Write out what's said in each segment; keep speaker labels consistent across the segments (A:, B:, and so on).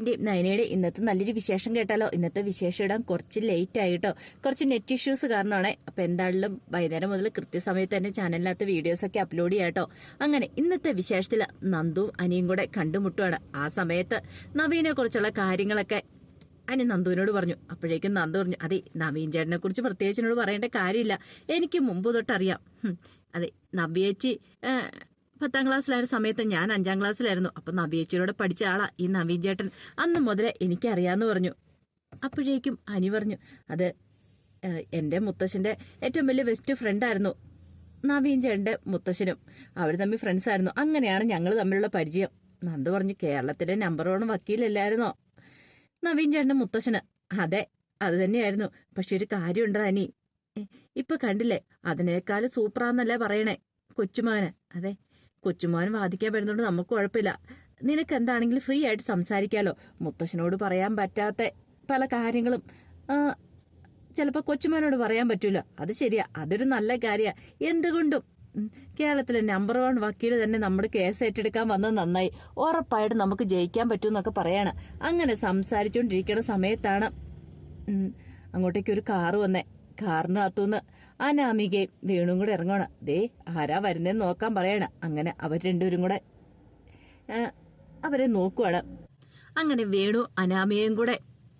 A: ിന്റെയും നയനയുടെ ഇന്നത്തെ നല്ലൊരു വിശേഷം കേട്ടാലോ? ഇന്നത്തെ വിശേഷം ഇടാൻ കുറച്ച് ലേറ്റ് ആയിട്ടോ. കുറച്ച് നെറ്റ് ഇഷ്യൂസ് കാരണമാണ്. അപ്പോൾ എന്തായാലും വൈകുന്നേരം മുതൽ കൃത്യസമയത്ത് തന്നെ ചാനലിനകത്ത് വീഡിയോസ് ഒക്കെ അപ്ലോഡ് ചെയ്യാട്ടോ അങ്ങനെ ഇന്നത്തെ വിശേഷത്തിൽ നന്ദു അനിയും കൂടെ കണ്ടുമുട്ടുവാണ്. ആ സമയത്ത് നവീനെ കുറിച്ചുള്ള കാര്യങ്ങളൊക്കെ അനി നന്ദുവിനോട് പറഞ്ഞു. അപ്പോഴേക്കും നന്ദു പറഞ്ഞു അതെ നവീൻ ചേട്ടനെ കുറിച്ച് പ്രത്യേകിച്ച് എന്നോട് പറയേണ്ട കാര്യമില്ല. എനിക്ക് മുമ്പ് തൊട്ടറിയാം. അതെ നവ്യേച്ചി പത്താം ക്ലാസ്സിലായ സമയത്ത് ഞാൻ അഞ്ചാം ക്ലാസ്സിലായിരുന്നു. അപ്പൊ നവ്യേച്ചിയോട് പഠിച്ച ആളാ ഈ നവീൻ ചേട്ടൻ. അന്ന് മുതലേ എനിക്കറിയാന്ന് പറഞ്ഞു. അപ്പോഴേക്കും അനി പറഞ്ഞു അത് എന്റെ മുത്തശ്ശന്റെ ഏറ്റവും വലിയ ബെസ്റ്റ് ഫ്രണ്ടായിരുന്നു നവീൻ ചേട്ടന്റെ മുത്തശ്ശനും. അവർ തമ്മിൽ ഫ്രണ്ട്സ് ആയിരുന്നു. അങ്ങനെയാണ് ഞങ്ങൾ തമ്മിലുള്ള പരിചയം. നന്ദു പറഞ്ഞു കേരളത്തിലെ നമ്പർ വൺ വക്കീലല്ലായിരുന്നോ? നവീൻ ചേട്ടന്റെ മുത്തശ്ശന് അതെ അത് തന്നെയായിരുന്നു. പക്ഷെ ഒരു കാര്യമുണ്ടോ അനി. ഇപ്പൊ കണ്ടില്ലേ അതിനേക്കാൾ സൂപ്പറാന്നല്ലേ പറയണേ കൊച്ചുമാന് അതെ കൊച്ചുമാൻ വാദിക്കാൻ വരുന്നോണ്ട് നമുക്ക് കുഴപ്പമില്ല. നിനക്ക് എന്താണെങ്കിലും ഫ്രീ ആയിട്ട് സംസാരിക്കാലോ. മുത്തശ്ശനോട് പറയാൻ പറ്റാത്ത പല കാര്യങ്ങളും. ചിലപ്പോൾ കൊച്ചുമോനോട് പറയാൻ പറ്റൂല. അത് ശരിയാ. അതൊരു നല്ല കാര്യമാണ് എന്തുകൊണ്ടും. കേരളത്തിലെ നമ്പർ വൺ വക്കീൽ തന്നെ നമ്മുടെ കേസ് ഏറ്റെടുക്കാൻ വന്നത് നന്നായി. ഉറപ്പായിട്ട് നമുക്ക് ജയിക്കാൻ പറ്റും എന്നൊക്കെ പറയാണ്. അങ്ങനെ സംസാരിച്ചുകൊണ്ടിരിക്കുന്ന സമയത്താണ് അങ്ങോട്ടേക്ക് ഒരു കാറ് വന്നേ. കാറിനകത്തുനിന്ന്. അനാമികയും വേണും കൂടെ ഇറങ്ങണം. ദേ ആരാ വരുന്നതെന്ന് നോക്കാൻ പറയണ. അങ്ങനെ അവർ രണ്ടുപേരും കൂടെ അവരെ നോക്കുവാണ്. അങ്ങനെ വേണു അനാമികയും കൂടെ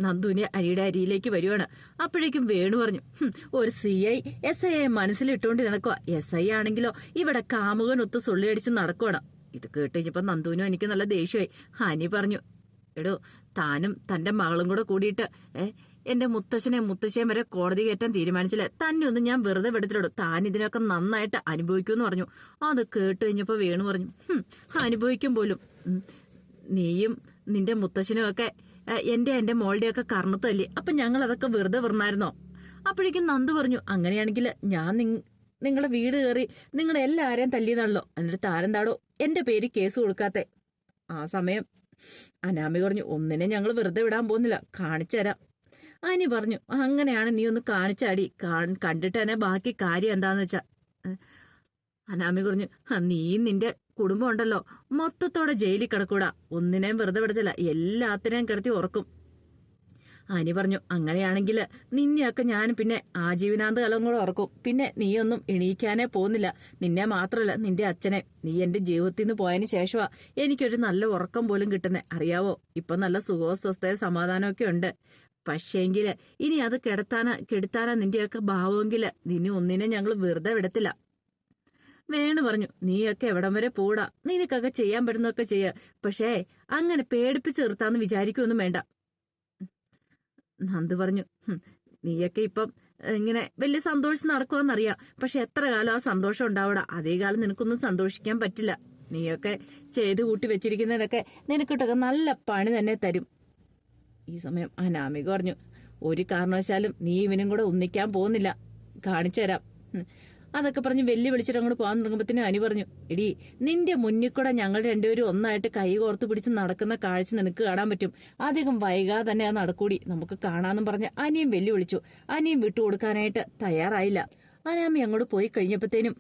A: നന്ദുവിനെ അരിയുടെ അരിയിലേക്ക് വരുവാണ്. അപ്പോഴേക്കും വേണു പറഞ്ഞു ഒരു സി ഐ എസ് ഐ മനസ്സിലിട്ടുകൊണ്ട് നടക്കുക എസ് ഐ ആണെങ്കിലോ ഇവിടെ കാമുകനൊത്ത് സുള്ളിയടിച്ച് നടക്കുവാണ്. ഇത് കേട്ട് കഴിഞ്ഞപ്പോൾ നന്ദുവിനും എനിക്ക് നല്ല ദേഷ്യമായി. ഹനി പറഞ്ഞു എടോ താനും തന്റെ മകളും കൂടെ കൂടിയിട്ട് ഏ എന്റെ മുത്തശ്ശനെ മുത്തശ്ശിയെ വരെ കോടതി കയറ്റാൻ തീരുമാനിച്ചില്ല. തന്നെ ഒന്നും ഞാൻ വെറുതെ വിടത്തിലിടൂ താൻ ഇതിനൊക്കെ നന്നായിട്ട് അനുഭവിക്കുമെന്ന് പറഞ്ഞു. അത് കേട്ട് കഴിഞ്ഞപ്പോ വേണു പറഞ്ഞു അനുഭവിക്കും പോലും. നീയും നിന്റെ മുത്തശ്ശനും ഒക്കെ എന്റെ എന്റെ മോളുടെ ഒക്കെ കർണത്തല്ലേ? അപ്പൊ ഞങ്ങൾ അതൊക്കെ വെറുതെ വിറന്നായിരുന്നോ അപ്പോഴേക്കും നന്ദു പറഞ്ഞു അങ്ങനെയാണെങ്കിൽ ഞാൻ നിങ്ങളെ നിങ്ങളുടെ വീട് കയറി നിങ്ങളെ എല്ലാവരെയും തല്ലിയതാണല്ലോ എന്നിട്ട് താരെന്താടോ എന്റെ പേര് കേസ് കൊടുക്കാത്തെ. ആ സമയം അനാമി പറഞ്ഞു ഒന്നിനെ ഞങ്ങൾ വെറുതെ വിടാൻ പോകുന്നില്ല. കാണിച്ചു തരാം. അനി പറഞ്ഞു അങ്ങനെയാണ് നീ ഒന്ന് കാണിച്ചാടി. കണ്ടിട്ട് തന്നെ ബാക്കി കാര്യം എന്താന്ന് വെച്ചാ. അനാമി പറഞ്ഞു "ഹ, നീ നിന്റെ കുടുംബം ഉണ്ടല്ലോ. മൊത്തത്തോടെ ജയിലിൽ കിടക്കൂടാ. ഒന്നിനെയും വെറുതെ വിടത്തില്ല. എല്ലാത്തിനെയും കിടത്തി ഉറക്കും. അനി പറഞ്ഞു അങ്ങനെയാണെങ്കിൽ നിന്നെയൊക്കെ ഞാൻ പിന്നെ ആജീവനാന്ത കാലം കൂടെ ഉറക്കും. പിന്നെ നീയൊന്നും എണീക്കാനേ പോകുന്നില്ല. നിന്നെ മാത്രമല്ല നിന്റെ അച്ഛനെ. നീ എന്റെ ജീവിതത്തിൽ നിന്ന് പോയതിന് ശേഷമാ എനിക്കൊരു നല്ല ഉറക്കം പോലും കിട്ടുന്നേ. അറിയാവോ? ഇപ്പൊ നല്ല സുഖവും സ്വസ്ഥയും സമാധാനമൊക്കെ ഉണ്ട്. പക്ഷേങ്കിൽ ഇനി അത് കിടത്താനാ കെടുത്താനാ നിന്റെയൊക്കെ ഭാവമെങ്കിൽ നിന്നെ ഒന്നിനെ ഞങ്ങൾ വെറുതെ വിടത്തില്ല. വേണു പറഞ്ഞു നീയൊക്കെ എവിടം വരെ പോടാ? നിനക്കൊക്കെ ചെയ്യാൻ പറ്റുന്നൊക്കെ ചെയ്യ. പക്ഷേ അങ്ങനെ പേടിപ്പിച്ച് നിർത്താന്ന് വിചാരിക്കൊന്നും വേണ്ട. നന്ദു പറഞ്ഞു "ഹും, നീയൊക്കെ ഇപ്പം ഇങ്ങനെ വലിയ സന്തോഷിച്ച് നടക്കുവാന്നറിയാം. പക്ഷെ എത്ര കാലം ആ സന്തോഷം ഉണ്ടാവൂടാ? അതേ കാലം നിനക്കൊന്നും സന്തോഷിക്കാൻ പറ്റില്ല. നീയൊക്കെ ചെയ്ത് കൂട്ടി വെച്ചിരിക്കുന്നതിനൊക്കെ നിനക്കിട്ടൊക്കെ നല്ല പണി തന്നെ തരും. ഈ സമയം. അനാമിക പറഞ്ഞു ഒരു കാരണവശാലും നീ ഇവനും കൂടെ ഒന്നിക്കാൻ പോകുന്നില്ല. കാണിച്ചു തരാം. അതൊക്കെ പറഞ്ഞ് വെല്ലു വിളിച്ചിട്ട് അങ്ങോട്ട് പോകാൻ തുടങ്ങുമ്പത്തിന് അനി പറഞ്ഞു എടി നിന്റെ മുന്നിൽ കൂടെ ഞങ്ങൾ രണ്ടുപേരും ഒന്നായിട്ട് കൈ കോർത്ത് പിടിച്ച് നടക്കുന്ന കാഴ്ച നിനക്ക് കാണാൻ പറ്റും. അധികം വൈകാതെ തന്നെ ആ നടക്കൂടി. നമുക്ക് കാണാന്നും പറഞ്ഞ് അനിയും വെല്ലു വിളിച്ചു. അനിയും വിട്ടുകൊടുക്കാനായിട്ട് തയ്യാറായില്ല. അനാമി അങ്ങോട്ട് പോയി കഴിഞ്ഞപ്പോഴത്തേനും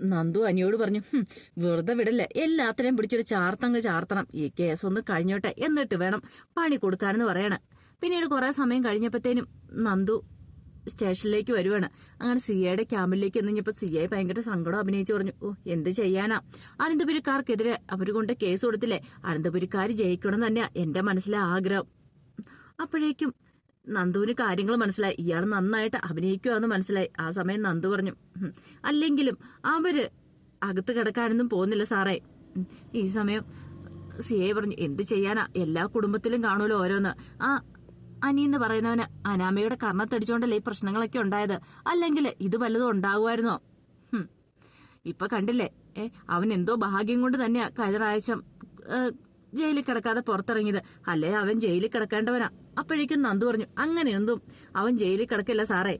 A: നന്ദു അനിയോട് പറഞ്ഞു "ഹും, വെറുതെ വിടല്ലേ? എല്ലാത്തിനെയും പിടിച്ചൊരു ചാർത്തങ്ങ് ചാർത്തണം. ഈ കേസ് ഒന്ന് കഴിഞ്ഞോട്ടെ എന്നിട്ട് വേണം പണി കൊടുക്കാനെന്ന് പറയണം. പിന്നീട് കുറെ സമയം കഴിഞ്ഞപ്പോഴത്തേനും നന്ദു സ്റ്റേഷനിലേക്ക് വരുവാണ്. അങ്ങനെ സി ഐയുടെ ക്യാമ്പിലേക്ക് എന്നിപ്പോ സി ഐ ഭയങ്കര സങ്കടം അഭിനയിച്ചു പറഞ്ഞു ഓ എന്ത് ചെയ്യാനാ? അനന്തപുരിക്കാർക്കെതിരെ അവർ കൊണ്ട് കേസ് കൊടുത്തില്ലേ? അനന്തപുരിക്കാർ ജയിക്കണം തന്നെയാ എന്റെ മനസ്സിലെ ആഗ്രഹം. അപ്പോഴേക്കും നന്ദുവിന് കാര്യങ്ങൾ മനസ്സിലായി. ഇയാൾ നന്നായിട്ട് അഭിനയിക്കുവാന്ന് മനസ്സിലായി. ആ സമയം നന്ദു പറഞ്ഞു "ഹും, അല്ലെങ്കിലും അവർ അകത്ത് കിടക്കാനൊന്നും പോകുന്നില്ല സാറേ. ഈ സമയം സി എ പറഞ്ഞു എന്ത് ചെയ്യാനാ? എല്ലാ കുടുംബത്തിലും കാണുമല്ലോ ഓരോന്ന്. ആ അനി എന്ന് പറയുന്നവന് അനാമയുടെ കർണത്തടിച്ചോണ്ടല്ലേ ഈ പ്രശ്നങ്ങളൊക്കെ ഉണ്ടായത്? അല്ലെങ്കിൽ ഇത് വല്ലതും ഉണ്ടാകുമായിരുന്നോ? ഇപ്പൊ കണ്ടില്ലേ? ഏ അവൻ എന്തോ ഭാഗ്യം കൊണ്ട് തന്നെയാ കഴിഞ്ഞ പ്രാവശ്യം ജയിലിൽ കിടക്കാതെ പുറത്തിറങ്ങിയത്. അല്ലേ അവൻ ജയിലിൽ കിടക്കേണ്ടവനാ? അപ്പോഴേക്കും നന്ദു പറഞ്ഞു അങ്ങനെയൊന്നും അവൻ ജയിലിൽ കിടക്കില്ല സാറേ.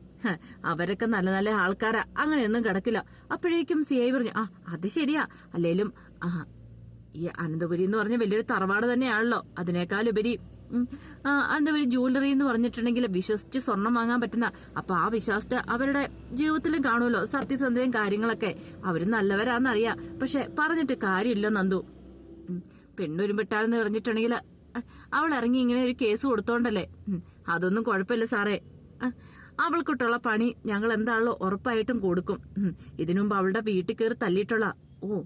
A: അവരൊക്കെ നല്ല നല്ല ആൾക്കാരാ. അങ്ങനെയൊന്നും കിടക്കില്ല. അപ്പോഴേക്കും സി ഐ പറഞ്ഞു ആ അത് ശരിയാ. അല്ലേലും ആ ഈ അനന്തപുരി എന്ന് പറഞ്ഞ വലിയൊരു തറവാട് തന്നെയാണല്ലോ. അതിനേക്കാളുപരി അനന്തപുരി ജ്വല്ലറി എന്ന് പറഞ്ഞിട്ടുണ്ടെങ്കിൽ വിശ്വസിച്ച് സ്വർണം വാങ്ങാൻ പറ്റുന്ന അപ്പൊ ആ വിശ്വാസത്തെ അവരുടെ ജീവിതത്തിലും കാണുമല്ലോ. സത്യസന്ധയും കാര്യങ്ങളൊക്കെ. അവർ നല്ലവരാന്നറിയാം പക്ഷെ പറഞ്ഞിട്ട് കാര്യമില്ല നന്ദു. ഉം, പെണ്ണൊരുമ്പിട്ടാലെന്ന് പറഞ്ഞിട്ടുണ്ടെങ്കിൽ അവൾ ഇറങ്ങി ഇങ്ങനെ ഒരു കേസ് കൊടുത്തോണ്ടല്ലേ? അതൊന്നും കുഴപ്പമില്ല സാറേ. അവൾക്കിട്ടുള്ള പണി ഞങ്ങൾ എന്താണല്ലോ ഉറപ്പായിട്ടും കൊടുക്കും. ഇതിനുമുമ്പ് ഇതിനു മുമ്പ് അവളുടെ വീട്ടിൽ കയറി തല്ലിയിട്ടുള്ള ഓ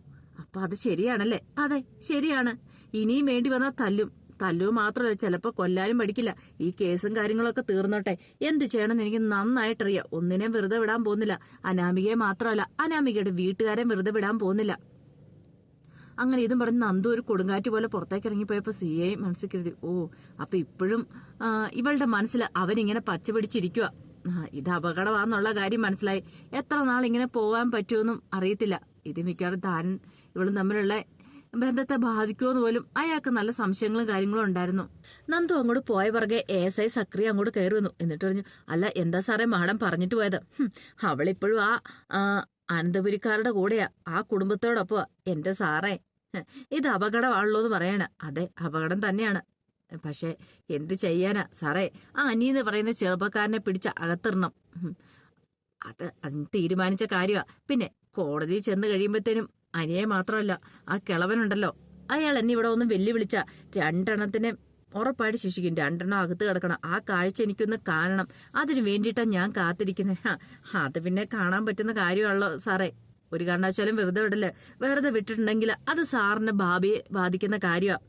A: അപ്പൊ അത് ശരിയാണല്ലേ? അതെ ശരിയാണ്. ഇനിയും വേണ്ടി വന്നാൽ തല്ലും. തല്ലു മാത്രമല്ല ചിലപ്പോ കൊല്ലാനും പഠിക്കില്ല ഈ കേസും കാര്യങ്ങളൊക്കെ തീർന്നോട്ടെ. എന്ത് ചെയ്യണമെന്ന് എനിക്ക് നന്നായിട്ടറിയാം. ഒന്നിനെയും വെറുതെ വിടാൻ പോകുന്നില്ല. അനാമികയെ മാത്രമല്ല അനാമികയുടെ വീട്ടുകാരെ വെറുതെ വിടാൻ പോകുന്നില്ല. അങ്ങനെ ഇതും പറഞ്ഞ് നന്ദു ഒരു കൊടുങ്കാറ്റ് പോലെ പുറത്തേക്ക് ഇറങ്ങിപ്പോയപ്പോ സി ഐ മനസ്സിൽ കരുതി ഓ അപ്പൊ ഇപ്പോഴും ഇവളുടെ മനസ്സിൽ അവനിങ്ങനെ പച്ച പിടിച്ചിരിക്കുക ഇത് അപകടമാണെന്നുള്ള കാര്യം മനസ്സിലായി. എത്ര നാൾ ഇങ്ങനെ പോകാൻ പറ്റുമെന്നും അറിയത്തില്ല. ഇത് മിക്കവാറും താൻ ഇവളും തമ്മിലുള്ള ബന്ധത്തെ ബാധിക്കുമെന്ന് പോലും അയാൾക്ക് നല്ല സംശയങ്ങളും കാര്യങ്ങളും ഉണ്ടായിരുന്നു. നന്ദു അങ്ങോട്ട് പോയ പിറകെ എ എസ് ഐ സക്രിയ അങ്ങോട്ട് കയറി വന്നു. എന്നിട്ട് പറഞ്ഞു അല്ല എന്താ സാറേ മാഡം പറഞ്ഞിട്ട് പോയത്? അവളിപ്പോഴും ആ അനന്തപുരിക്കാരുടെ കൂടെയാ ആ കുടുംബത്തോടൊപ്പം. എന്റെ സാറേ ഇത് അപകടമാണല്ലോ എന്ന് പറയണ. അതെ അപകടം തന്നെയാണ്. പക്ഷെ എന്ത് ചെയ്യാനാ? സാറേ ആ അനി എന്ന് പറയുന്ന ചെറുപ്പക്കാരനെ പിടിച്ച അകത്തിടണം. അത് അത് തീരുമാനിച്ച കാര്യമാ പിന്നെ കോടതിയിൽ ചെന്ന് കഴിയുമ്പോഴത്തേനും അനിയെ മാത്രമല്ല ആ കിളവനുണ്ടല്ലോ. അയാൾ എന്നെ ഇവിടെ ഒന്ന് വെല്ലുവിളിച്ച രണ്ടെണ്ണത്തിനെ ഉറപ്പായിട്ട് ശിക്ഷിക്കും. രണ്ടെണ്ണം അകത്ത് കിടക്കണം. ആ കാഴ്ച എനിക്കൊന്ന് കാണണം. അതിനു വേണ്ടിയിട്ടാണ് ഞാൻ കാത്തിരിക്കുന്നത് അത് പിന്നെ കാണാൻ പറ്റുന്ന കാര്യമാണല്ലോ സാറേ. ഒരു കാരണവശാലും വെറുതെ വിടല്ലേ. വെറുതെ വിട്ടിട്ടുണ്ടെങ്കിൽ അത് സാറിന്റെ ഭാവിയെ ബാധിക്കുന്ന കാര്യമാണ്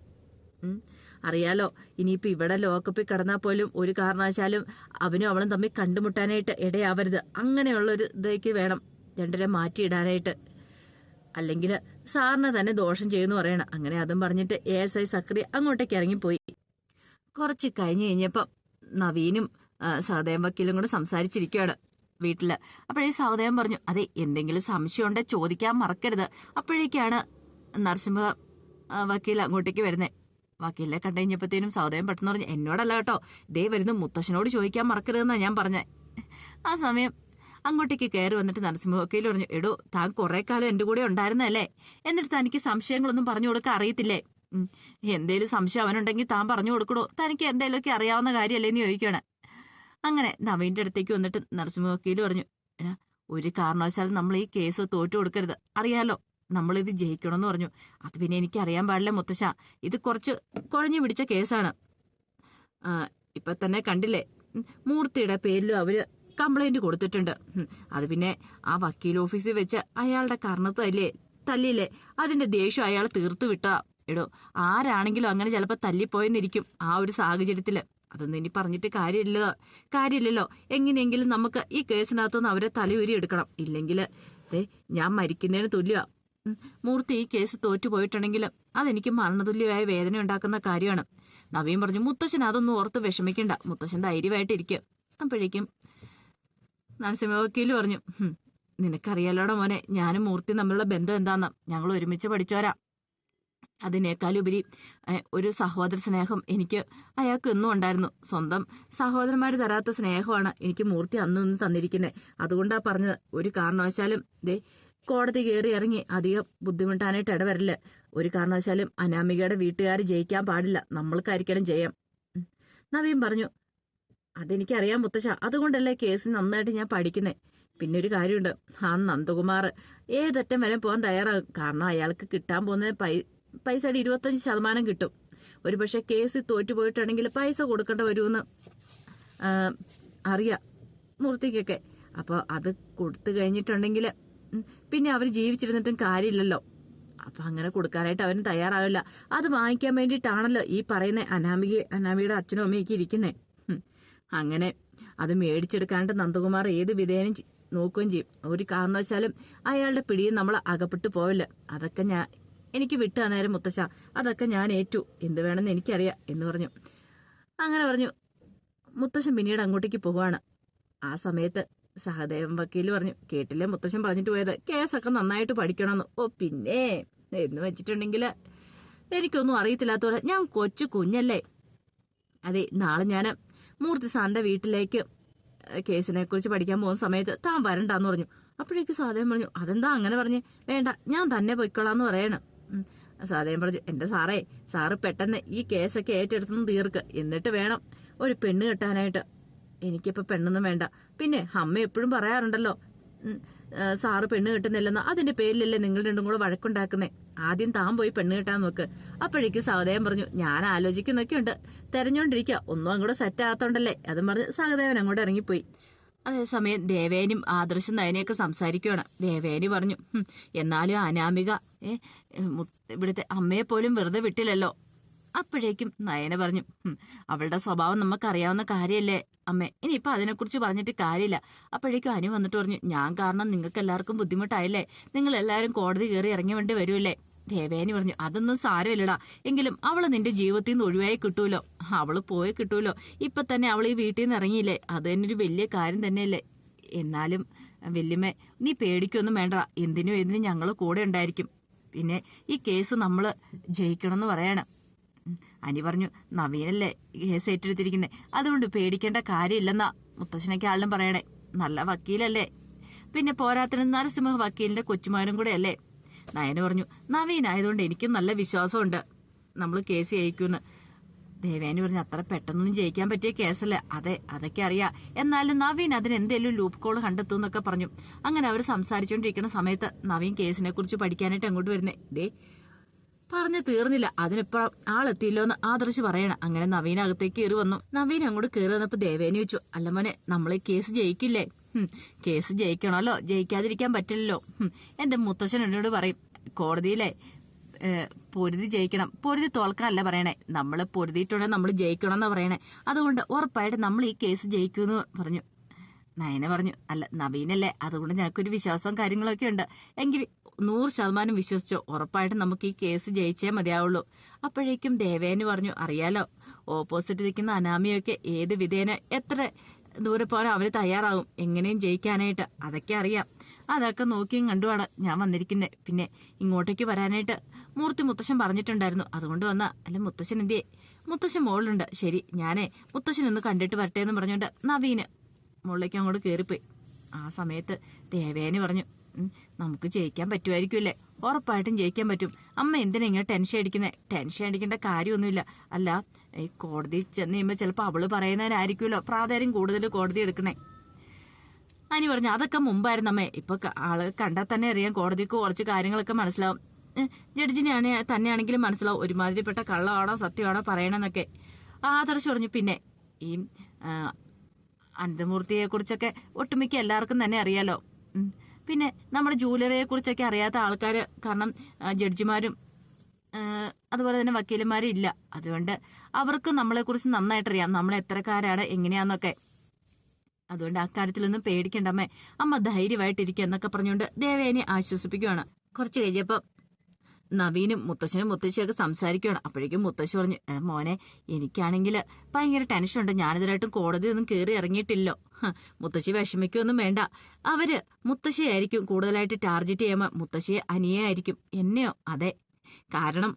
A: ഉം. അറിയാലോ ഇനിയിപ്പോ ഇവിടെ ലോക്കപ്പിൽ കിടന്നാൽ പോലും ഒരു കാരണവശാലും അവനും അവളും തമ്മിൽ കണ്ടുമുട്ടാനായിട്ട് ഇടയാവരുത്. അങ്ങനെയുള്ള ഒരു ഇതേക്ക് വേണം രണ്ടരെ മാറ്റിയിടാനായിട്ട്. അല്ലെങ്കിൽ സാറിനെ തന്നെ ദോഷം ചെയ്യുമെന്ന് പറയണം. അങ്ങനെ അതും പറഞ്ഞിട്ട് എ എസ് ഐ സക്രി അങ്ങോട്ടേക്ക് ഇറങ്ങിപ്പോയി. കുറച്ച് കഴിഞ്ഞ് കഴിഞ്ഞപ്പം നവീനും സഹദേവൻ വക്കീലും കൂടെ സംസാരിച്ചിരിക്കുകയാണ് വീട്ടിൽ അപ്പോഴേ സഹദേവൻ പറഞ്ഞു അതെ എന്തെങ്കിലും സംശയം ഉണ്ടോ ചോദിക്കാൻ മറക്കരുത്. അപ്പോഴേക്കാണ് നരസിംഹ വക്കീൽ അങ്ങോട്ടേക്ക് വരുന്നത് വക്കീലിനെ കണ്ടു കഴിഞ്ഞപ്പോഴത്തേനും സഹദേവൻ പെട്ടെന്ന് പറഞ്ഞു എന്നോടല്ല കേട്ടോ. ദേ വരുന്നു മുത്തശ്ശനോട് ചോദിക്കാൻ മറക്കരുതെന്നാണ് ഞാൻ പറഞ്ഞത് ആ സമയം അങ്ങോട്ടേക്ക് കയറി വന്നിട്ട് നരസിംഹ വക്കീൽ പറഞ്ഞു എടോ താൻ കുറെ കാലം എന്റെ കൂടെ ഉണ്ടായിരുന്നല്ലേ? എന്നിട്ട് തനിക്ക് സംശയങ്ങളൊന്നും പറഞ്ഞു കൊടുക്കാൻ അറിയത്തില്ലേ. എന്തേലും സംശയം അവനുണ്ടെങ്കിൽ താൻ പറഞ്ഞു കൊടുക്കണോ? തനിക്ക് എന്തേലുമൊക്കെ അറിയാവുന്ന കാര്യമല്ലേ എന്ന് ചോദിക്കുകയാണ് അങ്ങനെ നവീന്റെ അടുത്തേക്ക് വന്നിട്ട് നരസിംഹ വക്കീൽ പറഞ്ഞു ഒരു കാരണവശാലും നമ്മൾ ഈ കേസ് തോറ്റു കൊടുക്കരുത്. അറിയാലോ നമ്മളിത് ജയിക്കണമെന്ന് പറഞ്ഞു. അത് പിന്നെ എനിക്ക് അറിയാൻ പാടില്ല മുത്തശ്ശ. ഇത് കുറച്ച് കുഴഞ്ഞു പിടിച്ച കേസാണ്. ഇപ്പൊ തന്നെ കണ്ടില്ലേ? മൂർത്തിയുടെ പേരിലും അവർ കംപ്ലൈന്റ് കൊടുത്തിട്ടുണ്ട്. അത് പിന്നെ ആ വക്കീൽ ഓഫീസിൽ വെച്ച് അയാളുടെ കർണത്തല്ലേ തല്ലിയില്ലേ അതിന്റെ ദേഷ്യം അയാൾ തീർത്തു വിട്ടതാ എടോ ആരാണെങ്കിലും അങ്ങനെ ചിലപ്പോൾ തല്ലിപ്പോയെന്നിരിക്കും ആ ഒരു സാഹചര്യത്തിൽ അതൊന്നും ഇനി പറഞ്ഞിട്ട് കാര്യമില്ല. കാര്യമില്ലല്ലോ. എങ്ങനെയെങ്കിലും നമുക്ക് ഈ കേസിനകത്തുനിന്ന് അവരെ തലയൂരി എടുക്കണം. ഇല്ലെങ്കിൽ ഞാൻ മരിക്കുന്നതിന് തുല്യമാണ് മൂർത്തി ഈ കേസ് തോറ്റുപോയിട്ടുണ്ടെങ്കിൽ അതെനിക്ക് മരണതുല്യമായ വേദന ഉണ്ടാക്കുന്ന കാര്യമാണ്. നവീൻ പറഞ്ഞു മുത്തശ്ശൻ അതൊന്നും ഓർത്ത് വിഷമിക്കണ്ട. മുത്തശ്ശൻ ധൈര്യമായിട്ടിരിക്കുക അപ്പോഴേക്കും നരസിംഹ വക്കീൽ പറഞ്ഞു നിനക്കറിയാലോടെ മോനെ ഞാനും മൂർത്തി തമ്മിലുള്ള ബന്ധം എന്താന്ന്? ഞങ്ങൾ ഒരുമിച്ച് പഠിച്ചോരാ അതിനേക്കാളുപരി ഒരു സഹോദര സ്നേഹം എനിക്ക് അയാൾക്ക് എന്നും ഉണ്ടായിരുന്നു. സ്വന്തം സഹോദരന്മാർ തരാത്ത സ്നേഹമാണ് എനിക്ക് മൂർത്തി അന്ന് നിന്ന് തന്നിരിക്കുന്നത് അതുകൊണ്ടാ പറഞ്ഞത്. ഒരു കാരണവശാലും ദേ കോടതി കയറി ഇറങ്ങി അധികം ബുദ്ധിമുട്ടാനായിട്ട് ഇടവരില്ല. ഒരു കാരണവശാലും അനാമികയുടെ വീട്ടുകാർ ജയിക്കാൻ പാടില്ല. നമ്മൾക്കായിരിക്കണം ജയം. നവീൻ പറഞ്ഞു അതെനിക്കറിയാം മുത്തശ്ശ. അതുകൊണ്ടല്ലേ കേസ് നന്നായിട്ട് ഞാൻ പഠിക്കുന്നേ? പിന്നെ ഒരു കാര്യമുണ്ട്. ആ നന്ദകുമാർ ഏതറ്റം വരെ പോകാൻ തയ്യാറാകും. കാരണം അയാൾക്ക് കിട്ടാൻ പോകുന്ന പൈ പൈസയുടെ ഇരുപത്തഞ്ച് ശതമാനം കിട്ടും. ഒരു പക്ഷെ കേസ് തോറ്റുപോയിട്ടുണ്ടെങ്കിൽ പൈസ കൊടുക്കേണ്ട വരുമെന്ന് അറിയാം മൂർത്തിക്കൊക്കെ. അപ്പോൾ അത് കൊടുത്തു കഴിഞ്ഞിട്ടുണ്ടെങ്കിൽ പിന്നെ അവർ ജീവിച്ചിരുന്നിട്ടും കാര്യമില്ലല്ലോ. അപ്പൊ അങ്ങനെ കൊടുക്കാനായിട്ട് അവരും തയ്യാറാവില്ല. അത് വാങ്ങിക്കാൻ വേണ്ടിയിട്ടാണല്ലോ ഈ പറയുന്ന അനാമിക അനാമികയുടെ അച്ഛനും അമ്മയൊക്കെ ഇരിക്കുന്നത് അങ്ങനെ അത് മേടിച്ചെടുക്കാനായിട്ട് നന്ദകുമാർ ഏത് വിധേയനും നോക്കുകയും ചെയ്യും. ഒരു കാരണവശാലും അയാളുടെ പിടിയിൽ നമ്മൾ അകപ്പെട്ടു പോവില്ല. അതൊക്കെ ഞാൻ എനിക്ക് വിട്ടാ നേരം മുത്തശ്ശ. അതൊക്കെ ഞാൻ ഏറ്റു. എന്ത് വേണമെന്ന് എനിക്കറിയാം എന്ന് പറഞ്ഞു. അങ്ങനെ പറഞ്ഞു മുത്തശ്ശൻ പിന്നീട് അങ്ങോട്ടേക്ക് പോവാണ്. ആ സമയത്ത് സഹദേവൻ വക്കീൽ പറഞ്ഞു കേട്ടില്ലേ മുത്തശ്ശൻ പറഞ്ഞിട്ട് പോയത്? കേസൊക്കെ നന്നായിട്ട് പഠിക്കണമെന്ന്. ഓ പിന്നെ? എന്ന് വെച്ചിട്ടുണ്ടെങ്കിൽ എനിക്കൊന്നും അറിയത്തില്ലാത്തോടെ ഞാൻ കൊച്ചു കുഞ്ഞല്ലേ. അതെ നാളെ ഞാൻ മൂർത്തി സാറിന്റെ വീട്ടിലേക്ക് കേസിനെ കുറിച്ച് പഠിക്കാൻ പോകുന്ന സമയത്ത് താൻ വരണ്ടാന്ന് പറഞ്ഞു. അപ്പോഴേക്ക് സാധനം പറഞ്ഞു അതെന്താ അങ്ങനെ പറഞ്ഞ്? വേണ്ട ഞാൻ തന്നെ പൊയ്ക്കൊള്ളാന്ന് പറയണം. ഉം. സാധനം പറഞ്ഞു എന്റെ സാറേ സാറ് പെട്ടെന്ന് ഈ കേസൊക്കെ ഏറ്റെടുത്തൊന്ന് തീർക്ക്. എന്നിട്ട് വേണം ഒരു പെണ്ണ് കെട്ടാനായിട്ട്. എനിക്കിപ്പോ പെണ്ണൊന്നും വേണ്ട. പിന്നെ അമ്മ എപ്പോഴും പറയാറുണ്ടല്ലോ സാറ് പെണ്ണ് കിട്ടുന്നില്ലെന്ന്. അതിന്റെ പേരിലല്ലേ നിങ്ങൾ രണ്ടും കൂടെ വഴക്കുണ്ടാക്കുന്നേ. ആദ്യം താൻ പോയി പെണ്ണ് കിട്ടാൻ നോക്ക്. അപ്പോഴേക്കും സഹദേവൻ പറഞ്ഞു ഞാൻ ആലോചിക്കുന്നൊക്കെ ഉണ്ട് തെരഞ്ഞോണ്ടിരിക്കുക ഒന്നും അങ്ങോട്ട് സെറ്റ് ആകത്തോണ്ടല്ലേ. അതും പറഞ്ഞ് സഹദേവൻ അങ്ങോട്ട് ഇറങ്ങിപ്പോയി. അതേസമയം ദേവേനും ആദർശം നയനെയൊക്കെ സംസാരിക്കുകയാണ് ദേവേനി പറഞ്ഞു "ഹും, എന്നാലും അനാമിക ഏ ഇവിടുത്തെ അമ്മയെ പോലും വെറുതെ വിട്ടില്ലല്ലോ. അപ്പോഴേക്കും നയന പറഞ്ഞു അവളുടെ സ്വഭാവം നമുക്കറിയാവുന്ന കാര്യമല്ലേ അമ്മേ ഇനിയിപ്പൊ അതിനെക്കുറിച്ച് പറഞ്ഞിട്ട് കാര്യമില്ല. അപ്പോഴേക്കും അനു വന്നിട്ട് പറഞ്ഞു ഞാൻ കാരണം നിങ്ങൾക്ക് എല്ലാവർക്കും ബുദ്ധിമുട്ടായില്ലേ? നിങ്ങൾ എല്ലാവരും കോടതി കയറി ഇറങ്ങി വേണ്ടി വരുമല്ലേ ദേവേനി പറഞ്ഞു അതൊന്നും സാരമില്ലടാ. എങ്കിലും അവൾ നിന്റെ ജീവിതത്തിൽ നിന്ന് ഒഴിവായി കിട്ടൂലോ? അവൾ പോയി കിട്ടൂലോ? ഇപ്പൊ തന്നെ അവൾ ഈ വീട്ടിൽ നിന്ന് ഇറങ്ങിയില്ലേ? അത് തന്നെ ഒരു വലിയ കാര്യം തന്നെയല്ലേ? എന്നാലും വല്യമ്മ നീ പേടിക്കൊന്നും വേണ്ട. എന്തിനും എന്തിനും ഞങ്ങൾ കൂടെ ഉണ്ടായിരിക്കും. പിന്നെ ഈ കേസ് നമ്മൾ ജയിക്കണമെന്ന് പറയാണ്. അനി പറഞ്ഞു നവീനല്ലേ കേസ് ഏറ്റെടുത്തിരിക്കുന്നത് അതുകൊണ്ട് പേടിക്കേണ്ട കാര്യമില്ലെന്നാ മുത്തശ്ശനൊക്കെ ആളിനും പറയണേ. നല്ല വക്കീലല്ലേ? പിന്നെ പോരാത്തിന് നരസിംഹ വക്കീലിന്റെ കൊച്ചുമാരും കൂടെ അല്ലേ നയന പറഞ്ഞു നവീൻ ആയതുകൊണ്ട് എനിക്കും നല്ല വിശ്വാസമുണ്ട്. നമ്മൾ കേസ് ജയിക്കുമെന്ന് ദേവേനി പറഞ്ഞു അത്ര പെട്ടെന്നൊന്നും ജയിക്കാൻ പറ്റിയ കേസല്ല. അതെ അതൊക്കെ അറിയാം. എന്നാലും നവീൻ അതിന് എന്തെങ്കിലും ലൂപ്പ് കോൾ കണ്ടെത്തും എന്നൊക്കെ പറഞ്ഞു. അങ്ങനെ അവർ സംസാരിച്ചുകൊണ്ടിരിക്കുന്ന സമയത്ത് നവീൻ കേസിനെ കുറിച്ച് പഠിക്കാനായിട്ട് അങ്ങോട്ട് വരുന്നേ. ദേ പറഞ്ഞു തീർന്നില്ല. അതിനിപ്പുറം ആളെത്തിയില്ലോ എന്ന് ആദർശ് പറയണം. അങ്ങനെ നവീൻ അകത്തേക്ക് കയറി വന്നു. നവീൻ അങ്ങോട്ട് കയറി വന്നപ്പോ ദേവേനി വെച്ചു അല്ല മോനെ നമ്മൾ ഈ കേസ് ജയിക്കില്ലേ? കേസ് ജയിക്കണമല്ലോ. ജയിക്കാതിരിക്കാൻ പറ്റില്ലല്ലോ. എന്റെ മുത്തശ്ശൻ എന്നോട് പറയും കോടതിയിലെ പൊരുതി ജയിക്കണം. പൊരുതി തോൽക്കാനല്ല പറയണേ. നമ്മൾ പൊരുതിയിട്ടുണ്ടെങ്കിൽ നമ്മൾ ജയിക്കണം എന്നാ പറയണേ. അതുകൊണ്ട് ഉറപ്പായിട്ട് നമ്മൾ ഈ കേസ് ജയിക്കുമെന്ന് പറഞ്ഞു. നയന പറഞ്ഞു അല്ല നവീനല്ലേ അതുകൊണ്ട് ഞങ്ങൾക്കൊരു വിശ്വാസവും കാര്യങ്ങളൊക്കെ ഉണ്ട്. എങ്കിൽ നൂറ് ശതമാനം വിശ്വസിച്ചോ ഉറപ്പായിട്ടും നമുക്ക് ഈ കേസ് ജയിച്ചേ മതിയാവുള്ളൂ. അപ്പോഴേക്കും ദേവേന് പറഞ്ഞു അറിയാലോ ഓപ്പോസിറ്റ് നിൽക്കുന്ന അനാമിയൊക്കെ ഏത് വിധേന എത്ര ദൂരെ പോരാ അവർ തയ്യാറാവും എങ്ങനെയും ജയിക്കാനായിട്ട്. അതൊക്കെ അറിയാം. അതൊക്കെ നോക്കിയും കണ്ടുമാണ് ഞാൻ വന്നിരിക്കുന്നത് പിന്നെ ഇങ്ങോട്ടേക്ക് വരാനായിട്ട് മൂർത്തി മുത്തശ്ശൻ പറഞ്ഞിട്ടുണ്ടായിരുന്നു. അതുകൊണ്ട് വന്ന അല്ല മുത്തശ്ശൻ എന്തിയെ മുത്തശ്ശൻ മോളിലുണ്ട്. ശരി ഞാനേ മുത്തശ്ശൻ ഒന്ന് കണ്ടിട്ട് വരട്ടെ എന്ന് പറഞ്ഞുകൊണ്ട് നവീന് മുകളിലേക്ക് അങ്ങോട്ട് കയറിപ്പോയി ആ സമയത്ത് ദേവേനെ പറഞ്ഞു നമുക്ക് ജയിക്കാൻ പറ്റുമായിരിക്കുമല്ലേ? ഉറപ്പായിട്ടും ജയിക്കാൻ പറ്റും. അമ്മ എന്തിനാ ഇങ്ങനെ ടെൻഷൻ അടിക്കുന്നത് ടെൻഷൻ അടിക്കേണ്ട കാര്യമൊന്നുമില്ല. അല്ല ഈ കോടതി ചെന്ന് കഴിയുമ്പോൾ ചിലപ്പോൾ അവൾ പറയുന്നതിനായിരിക്കുമല്ലോ പ്രാധാന്യം കൂടുതൽ കോടതി എടുക്കണേ അനി പറഞ്ഞു അതൊക്കെ മുമ്പായിരുന്നു അമ്മേ. ഇപ്പൊ ആൾ കണ്ടാൽ തന്നെ അറിയാം കോടതിക്ക് കുറച്ച് കാര്യങ്ങളൊക്കെ മനസ്സിലാവും. ജഡ്ജിനെ ജഡ്ജിനെയാണ് തന്നെയാണെങ്കിലും മനസ്സിലാവും ഒരുമാതിരിപ്പെട്ട കള്ളമാണോ സത്യമാണോ പറയണമെന്നൊക്കെ ആദർശ് പറഞ്ഞു പിന്നെ ഈ ആ, അനന്തമൂർത്തിയെ കുറിച്ചൊക്കെ ഒട്ടുമിക്ക എല്ലാവർക്കും തന്നെ അറിയാലോ. പിന്നെ നമ്മുടെ ജൂലറിയെ കുറിച്ചൊക്കെ അറിയാത്ത ആൾക്കാർ കാരണം ജഡ്ജിമാരും അതുപോലെ തന്നെ വക്കീലന്മാരും ഇല്ല. അതുകൊണ്ട് അവർക്ക് നമ്മളെക്കുറിച്ച് നന്നായിട്ടറിയാം. നമ്മൾ എത്രക്കാരാണ് എങ്ങനെയാന്നൊക്കെ. അതുകൊണ്ട് അക്കാര്യത്തിലൊന്നും പേടിക്കണ്ടമ്മേ അമ്മ. ധൈര്യമായിട്ടിരിക്കുക എന്നൊക്കെ പറഞ്ഞുകൊണ്ട് ദേവേനെ ആശ്വസിപ്പിക്കുകയാണ് കുറച്ച് കഴിഞ്ഞപ്പോ നവീനും മുത്തശ്ശനും മുത്തശ്ശിയൊക്കെ സംസാരിക്കുകയാണ് അപ്പോഴേക്കും മുത്തശ്ശി പറഞ്ഞു "എടാ മോനെ എനിക്കാണെങ്കിൽ ഭയങ്കര ടെൻഷനുണ്ട് ഞാനിതിലായിട്ടും കോടതി ഒന്നും കയറി ഇറങ്ങിയിട്ടില്ലോ. മുത്തശ്ശി വിഷമിക്കൊന്നും വേണ്ട. അവർ മുത്തശ്ശിയായിരിക്കും കൂടുതലായിട്ട് ടാർജറ്റ് ചെയ്യുമ്പോൾ മുത്തശ്ശിയെ അനിയായിരിക്കും എന്നെയോ? അതെ. കാരണം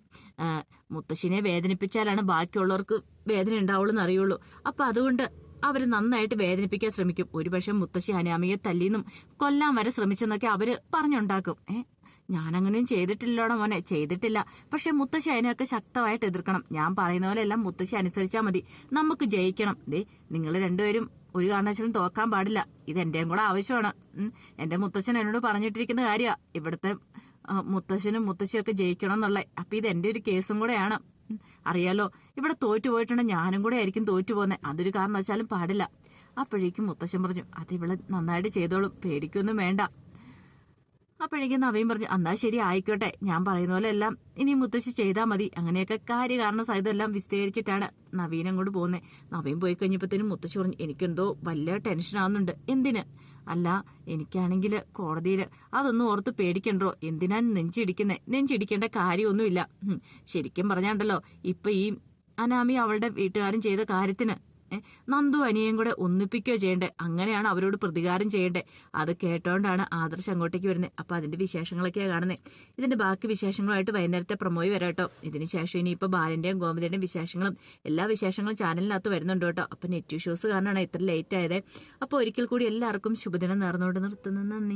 A: മുത്തശ്ശിനെ വേദനിപ്പിച്ചാലാണ് ബാക്കിയുള്ളവർക്ക് വേദന ഉണ്ടാവുള്ളൂ എന്ന് അറിയുള്ളൂ അപ്പൊ അതുകൊണ്ട് അവർ നന്നായിട്ട് വേദനിപ്പിക്കാൻ ശ്രമിക്കും. ഒരുപക്ഷെ മുത്തശ്ശി അനാമിയെ തല്ലിന്നും കൊല്ലാൻ വരെ ശ്രമിച്ചെന്നൊക്കെ അവർ പറഞ്ഞുണ്ടാക്കും. ഏ? ഞാനങ്ങനെയും ചെയ്തിട്ടില്ലടോ മോനെ. ചെയ്തിട്ടില്ല. പക്ഷെ മുത്തശ്ശി അതിനെയൊക്കെ ശക്തമായിട്ട് എതിർക്കണം. ഞാൻ പറയുന്ന പോലെ എല്ലാം മുത്തശ്ശി അനുസരിച്ചാൽ മതി. നമുക്ക് ജയിക്കണം. ദേ നിങ്ങൾ രണ്ടുപേരും ഒരു കാരണവശാലും തോക്കാൻ പാടില്ല. ഇത് എന്റെയും കൂടെ ആവശ്യമാണ്. എന്റെ മുത്തശ്ശൻ എന്നോട് പറഞ്ഞിട്ടിരിക്കുന്ന കാര്യമാണ് ഇവിടുത്തെ മുത്തശ്ശനും മുത്തശ്ശിയൊക്കെ ജയിക്കണം എന്നുള്ള. അപ്പൊ ഇത് എന്റെ ഒരു കേസും കൂടെയാണ്. അറിയാലോ ഇവിടെ തോറ്റു പോയിട്ടുണ്ടെങ്കിൽ ഞാനും കൂടെ ആയിരിക്കും തോറ്റു പോകുന്നത് അതൊരു കാരണവശാലും പാടില്ല. അപ്പോഴേക്കും മുത്തശ്ശൻ പറഞ്ഞു അത് ഇവിടെ നന്നായിട്ട് ചെയ്തോളും. പേടിക്കൊന്നും വേണ്ട. അപ്പോഴേക്കും നവയും പറഞ്ഞു എന്നാ ശരി ആയിക്കോട്ടെ. ഞാൻ പറയുന്ന പോലെ എല്ലാം ഇനി മുത്തശ്ശി ചെയ്താൽ മതി. അങ്ങനെയൊക്കെ കാര്യകാരണ സഹിതം എല്ലാം വിസ്തരിച്ചിട്ടാണ് നവീൻ അങ്ങോട്ട് പോകുന്നത് നവീൻ പോയി കഴിഞ്ഞപ്പോഴത്തേനും മുത്തശ്ശി പറഞ്ഞു എനിക്കെന്തോ വലിയ ടെൻഷൻ ആവുന്നുണ്ട്. എന്തിന്? അല്ല എനിക്കാണെങ്കിൽ കോടതിയിൽ അതൊന്നും ഓർത്ത് പേടിക്കണ്ടോ? എന്തിനാ നെഞ്ചിടിക്കുന്നേ നെഞ്ചിടിക്കേണ്ട കാര്യമൊന്നുമില്ല. ശരിക്കും പറഞ്ഞാണ്ടല്ലോ ഇപ്പൊ ഈ അനാമി അവളുടെ വീട്ടുകാരും ചെയ്ത കാര്യത്തിന് നന്ദു അനിയും കൂടെ ഒന്നിപ്പിക്കുകയോ ചെയ്യണ്ടേ? അങ്ങനെയാണ് അവരോട് പ്രതികാരം ചെയ്യണ്ടേ? അത് കേട്ടോണ്ടാണ് ആദർശ് അങ്ങോട്ടേക്ക് വരുന്നത് അപ്പൊ അതിന്റെ വിശേഷങ്ങളൊക്കെയാണ് കാണുന്നത് ഇതിന്റെ ബാക്കി വിശേഷങ്ങളായിട്ട് വൈകുന്നേരത്തെ പ്രമോയി വരാം കേട്ടോ. ഇതിനുശേഷം ഇനി ഇപ്പൊ ബാലന്റെയും ഗോമതിയുടെയും വിശേഷങ്ങളും എല്ലാ വിശേഷങ്ങളും ചാനലിനകത്ത് വരുന്നുണ്ട് കേട്ടോ. അപ്പൊ നെറ്റ് ഇഷ്യൂസ് കാരണമാണ് ഇത്ര ലേറ്റ് ആയത്. അപ്പൊ ഒരിക്കൽ കൂടി എല്ലാവർക്കും ശുഭദിനം നേർന്നുകൊണ്ട് നിർത്തുന്നു. നന്ദി.